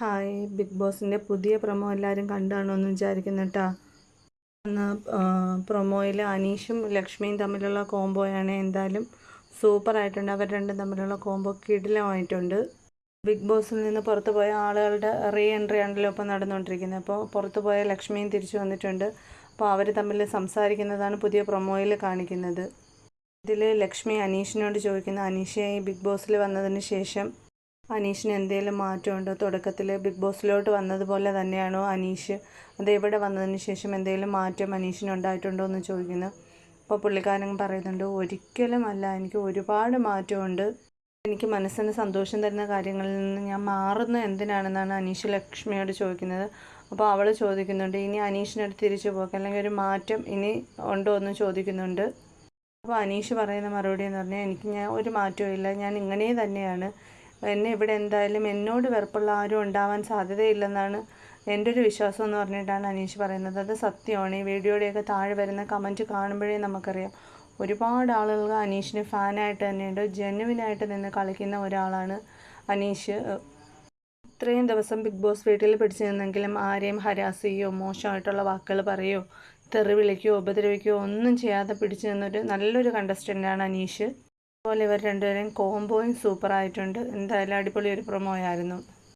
Hi big ബോസിന്റെ പുതിയ promo എല്ലാവരും കണ്ടാണോ എന്ന് വിചാരിക്കുന്നു കേട്ടോ അന്ന് പ്രൊമോയിൽ അനീഷും ലക്ഷ്മിയും തമ്മിലുള്ള കോംബോയാണ് എന്തായാലും സൂപ്പറായിട്ടുണ്ട് അവർ രണ്ടും തമ്മിലുള്ള കോംബോ കിടിലമായിട്ടുണ്ട്. ബിഗ് ബോസിൽ നിന്ന് പുറത്തു പോയ ആളുകളുടെ റീ എൻട്രി ആണല്ലോ ഇപ്പോൾ നടന്നുകൊണ്ടിരിക്കുന്നത്. അപ്പോൾ പുറത്തു പോയ ലക്ഷ്മിയും തിരിച്ചു വന്നിട്ടുണ്ട്. അപ്പോൾ അവർ തമ്മിൽ സംസാരിക്കുന്നതാണ് പുതിയ പ്രൊമോയിൽ കാണിക്കുന്നത്. ഇതിൽ ലക്ഷ്മി അനീഷിനോട് ചോദിക്കുന്നു. ഈ ബിഗ് ബോസിൽ വന്നതിന് ശേഷം അനീഷിന് എന്തെങ്കിലും മാറ്റമുണ്ടോ? തുടക്കത്തിൽ ബിഗ് ബോസിലോട്ട് വന്നതുപോലെ തന്നെയാണോ അനീഷ്? അത് ഇവിടെ വന്നതിന് ശേഷം എന്തെങ്കിലും മാറ്റം അനീഷിന് ഉണ്ടായിട്ടുണ്ടോ എന്ന് ചോദിക്കുന്നു. അപ്പോൾ പുള്ളിക്കാരൻ പറയുന്നുണ്ട് ഒരിക്കലും അല്ല എനിക്ക് ഒരുപാട് മാറ്റമുണ്ട്. എനിക്ക് മനസ്സിന് സന്തോഷം തരുന്ന കാര്യങ്ങളിൽ നിന്ന് ഞാൻ മാറുന്ന എന്തിനാണെന്നാണ് അനീഷ് ലക്ഷ്മിയോട് ചോദിക്കുന്നത്. അപ്പോൾ അവൾ ചോദിക്കുന്നുണ്ട് ഇനി അനീഷിനടുത്ത് തിരിച്ചു പോക്ക് അല്ലെങ്കിൽ ഒരു മാറ്റം ഇനി ഉണ്ടോ എന്ന് ചോദിക്കുന്നുണ്ട്. അപ്പോൾ അനീഷ് പറയുന്ന മറുപടി എന്ന് പറഞ്ഞാൽ എനിക്ക് ഞാൻ ഒരു മാറ്റവും ഇല്ല ഞാൻ ഇങ്ങനെ തന്നെയാണ്. എന്നെ ഇവിടെ എന്തായാലും എന്നോട് വെറുപ്പുള്ള ആരും ഉണ്ടാവാൻ സാധ്യതയില്ലെന്നാണ് എന്റെ ഒരു വിശ്വാസം എന്ന് പറഞ്ഞിട്ടാണ് അനീഷ് പറയുന്നത്. അത് സത്യമാണ്. ഈ വീഡിയോയുടെയൊക്കെ താഴെ വരുന്ന കമന്റ് കാണുമ്പോഴേ നമുക്കറിയാം. ഒരുപാട് ആളുകൾ അനീഷിന് ഫാനായിട്ട് തന്നെയുണ്ട്. ജെനുവിനായിട്ട് നിന്ന് കളിക്കുന്ന ഒരാളാണ് അനീഷ്. ഇത്രയും ദിവസം ബിഗ് ബോസ് വീട്ടിൽ പിടിച്ചു നിന്നെങ്കിലും ആരെയും ഹരാസ് ചെയ്യുകയോ മോശമായിട്ടുള്ള വാക്കുകൾ പറയുകയോ തെറി വിളിക്കുകയോ ഉപദ്രവിക്കുകയോ ഒന്നും ചെയ്യാതെ പിടിച്ചു നിന്നൊരു നല്ലൊരു കണ്ടസ്റ്റന്റാണ് അനീഷ്. അതുപോലെ ഇവർ രണ്ടുപേരും കോംബോയും സൂപ്പറായിട്ടുണ്ട് എന്തായാലും അടിപൊളി ഒരു പ്രൊമോ ആയിരുന്നു.